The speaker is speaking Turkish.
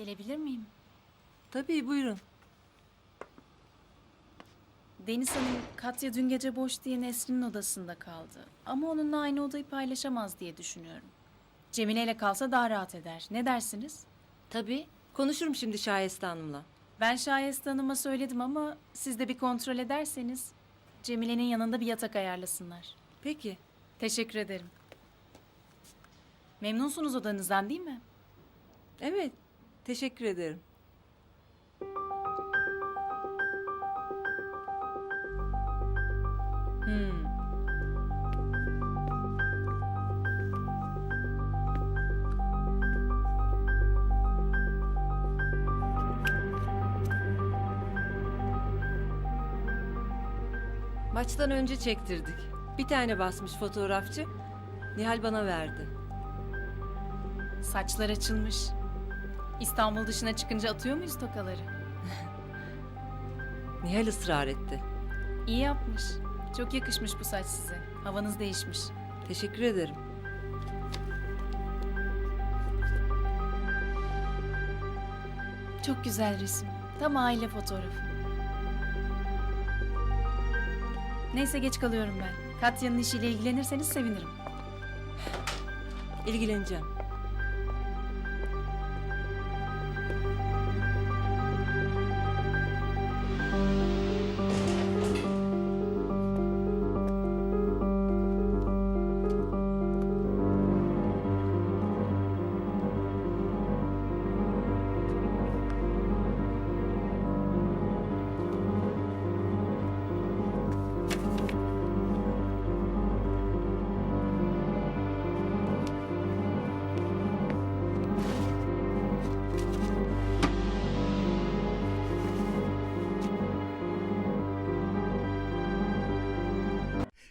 Gelebilir miyim? Tabii buyurun. Deniz Hanım, Katya dün gece boş diye Nesrin'in odasında kaldı. Ama onunla aynı odayı paylaşamaz diye düşünüyorum. Cemile ile kalsa daha rahat eder. Ne dersiniz? Tabii. Konuşurum şimdi Şayeste Hanım'la. Ben Şayeste Hanım'a söyledim ama siz de bir kontrol ederseniz Cemile'nin yanında bir yatak ayarlasınlar. Peki. Teşekkür ederim. Memnunsunuz odanızdan değil mi? Evet. Teşekkür ederim. Hmm. Maçtan önce çektirdik. Bir tane basmış fotoğrafçı. Nihal bana verdi. Saçlar açılmış. İstanbul dışına çıkınca atıyor muyuz tokaları? Nihal ısrar etti. İyi yapmış. Çok yakışmış bu saç size. Havanız değişmiş. Teşekkür ederim. Çok güzel resim. Tam aile fotoğrafı. Neyse geç kalıyorum ben. Katya'nın işiyle ilgilenirseniz sevinirim. İlgileneceğim.